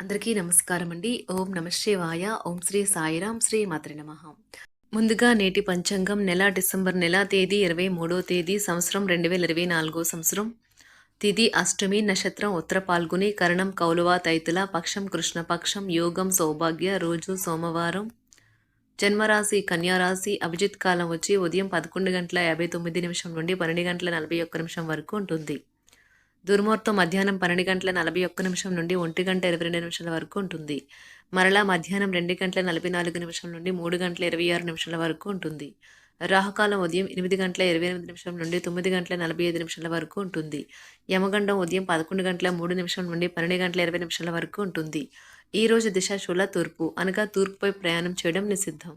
అందరికీ నమస్కారం అండి ఓం నమశివాయ ఓం శ్రీ సాయిరాం శ్రీ మాత్రి నమ. ముందుగా నేటి పంచాంగం నెల డిసెంబర్ నెల తేదీ ఇరవై మూడో తేదీ సంవత్సరం రెండు వేల ఇరవై నాలుగో సంవత్సరం. తిథి అష్టమి నక్షత్రం ఉత్తర పాల్గొని కరణం కౌలువా తైతుల పక్షం కృష్ణపక్షం యోగం సౌభాగ్య రోజు సోమవారం. జన్మరాశి కన్యారాశి అభిజిత్ కాలం వచ్చి ఉదయం పదకొండు గంటల యాభై తొమ్మిది నిమిషం నుండి పన్నెండు గంటల నలభై ఒక్క నిమిషం వరకు ఉంటుంది. దుర్ముహూర్తం మధ్యాహ్నం పన్నెండు గంటల నలభై ఒక్క నిమిషం నుండి ఒంటి గంట ఇరవై రెండు నిమిషాల వరకు ఉంటుంది. మరలా మధ్యాహ్నం రెండు గంటల నలభై నాలుగు నిమిషం నుండి మూడు గంటల ఇరవై ఆరు నిమిషాల వరకు ఉంటుంది. రాహుకాలం ఉదయం ఎనిమిది గంటల ఇరవై ఎనిమిది నిమిషం నుండి తొమ్మిది గంటల నలభై ఐదు నిమిషాల వరకు ఉంటుంది. యమగండం ఉదయం పదకొండు గంటల మూడు నిమిషం నుండి పన్నెండు గంటల ఇరవై నిమిషాల వరకు ఉంటుంది. ఈ రోజు దిశ శూల తూర్పు అనగా తూర్పుపై ప్రయాణం చేయడం నిషిద్ధం.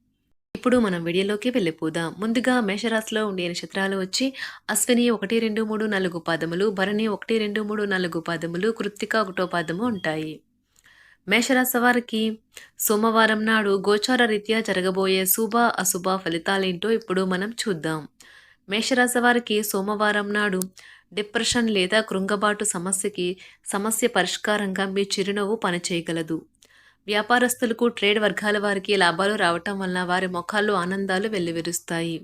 ఇప్పుడు మనం వీడియోలోకి వెళ్ళిపోదాం. ముందుగా మేషరాశిలో ఉండే నక్షత్రాలు వచ్చి అశ్విని ఒకటి రెండు మూడు నాలుగు పాదములు భరణి ఒకటి రెండు మూడు నాలుగు పాదములు కృత్తిక ఒకటో పాదము ఉంటాయి. మేషరాశి వారికి సోమవారం నాడు గోచార రీత్యా జరగబోయే శుభ అశుభ ఫలితాలేంటో ఇప్పుడు మనం చూద్దాం. మేషరాశి వారికి సోమవారం నాడు డిప్రెషన్ లేదా కృంగబాటు సమస్యకి సమస్య పరిష్కారంగా మీ చిరునవ్వు పనిచేయగలదు. వ్యాపారస్తులకు ట్రేడ్ వర్గాల వారికి లాభాలు రావటం వలన వారి ముఖాల్లో ఆనందాలు వెల్లివిరుస్తాయి.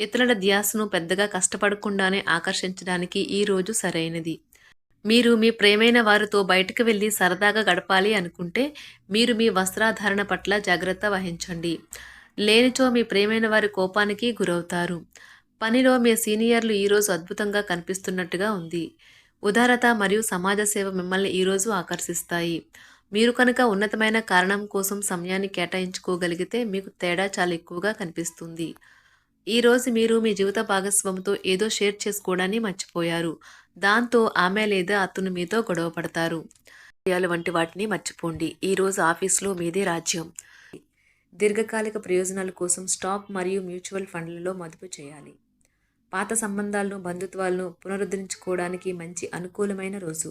ఇతరుల ధ్యాసను పెద్దగా కష్టపడకుండానే ఆకర్షించడానికి ఈ రోజు సరైనది. మీరు మీ ప్రేమైన వారితో బయటకు వెళ్ళి సరదాగా గడపాలి అనుకుంటే మీరు మీ వస్త్రాధారణ పట్ల జాగ్రత్త వహించండి. లేనిచో మీ ప్రేమైన వారి కోపానికి గురవుతారు. పనిలో మీ సీనియర్లు ఈరోజు అద్భుతంగా కనిపిస్తున్నట్టుగా ఉంది. ఉదారత మరియు సమాజ సేవ మిమ్మల్ని ఈరోజు ఆకర్షిస్తాయి. మీరు కనుక ఉన్నతమైన కారణం కోసం సమయాన్ని కేటాయించుకోగలిగితే మీకు తేడా చాలా ఎక్కువగా కనిపిస్తుంది. ఈరోజు మీరు మీ జీవిత భాగస్వామితో ఏదో షేర్ చేసుకోవడాన్ని మర్చిపోయారు. దాంతో ఆమె లేదా అతను మీతో గొడవ పడతారు. వంటి వాటిని మర్చిపోండి. ఈరోజు ఆఫీస్లో మీదే రాజ్యం. దీర్ఘకాలిక ప్రయోజనాల కోసం స్టాక్ మరియు మ్యూచువల్ ఫండ్లలో మదుపు చేయాలి. పాత సంబంధాలను బంధుత్వాలను పునరుద్ధరించుకోవడానికి మంచి అనుకూలమైన రోజు.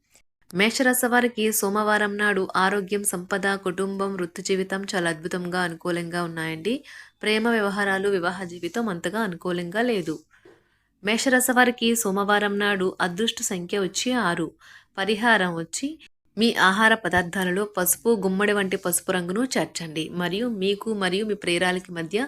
మేషరాశి వారికి సోమవారం నాడు ఆరోగ్యం సంపద కుటుంబం వృత్తి జీవితం చాలా అద్భుతంగా అనుకూలంగా ఉన్నాయండి. ప్రేమ వ్యవహారాలు వివాహ జీవితం అంతగా అనుకూలంగా లేదు. మేషరాశి వారికి సోమవారం నాడు అదృష్ట సంఖ్య వచ్చి ఆరు. పరిహారం వచ్చి మీ ఆహార పదార్థాలలో పసుపు గుమ్మడి వంటి పసుపు రంగును చేర్చండి. మరియు మీకు మరియు మీ ప్రేరాలకి మధ్య